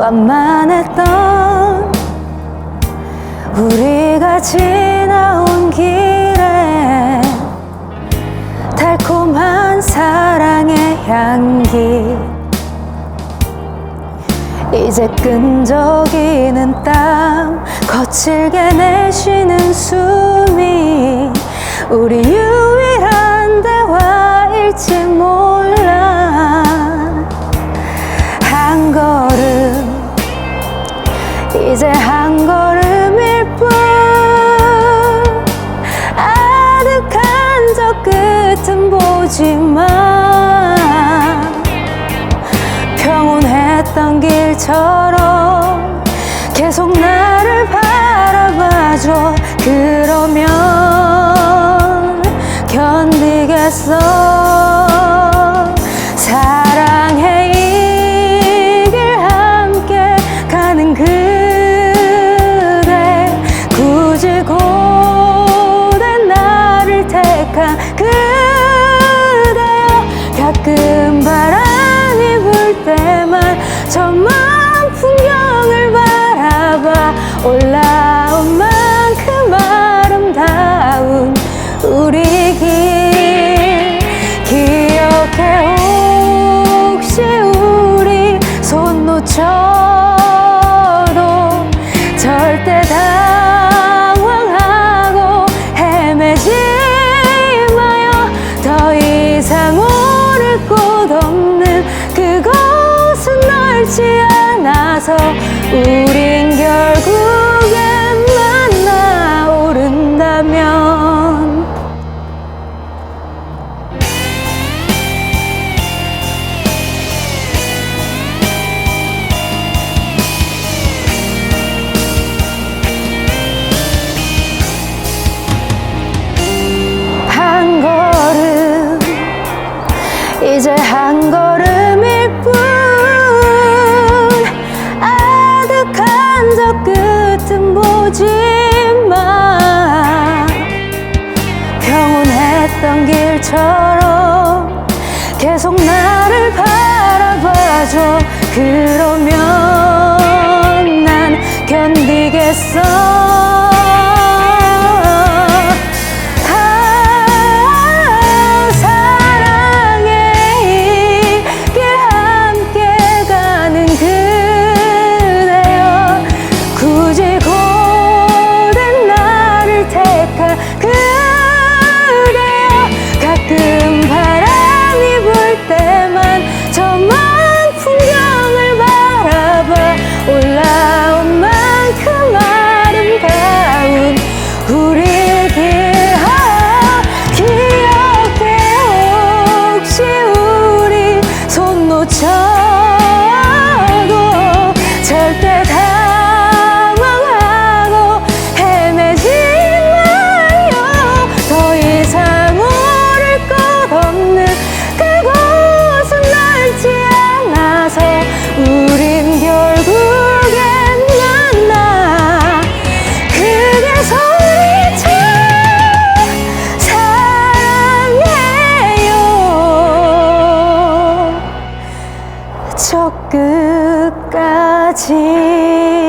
완만했던 우리가 지나온 길에 달콤한 사랑의 향기. 이제 끈적이는 땀 거칠게 내쉬는 숨이 우리 유일한 대화일지 몰라 보지만 평온했던 길처럼 계속 나를 바라봐줘. 그러면 견디겠어 가 우린 길처럼 계속 나를 바라봐줘. 그 끝까지.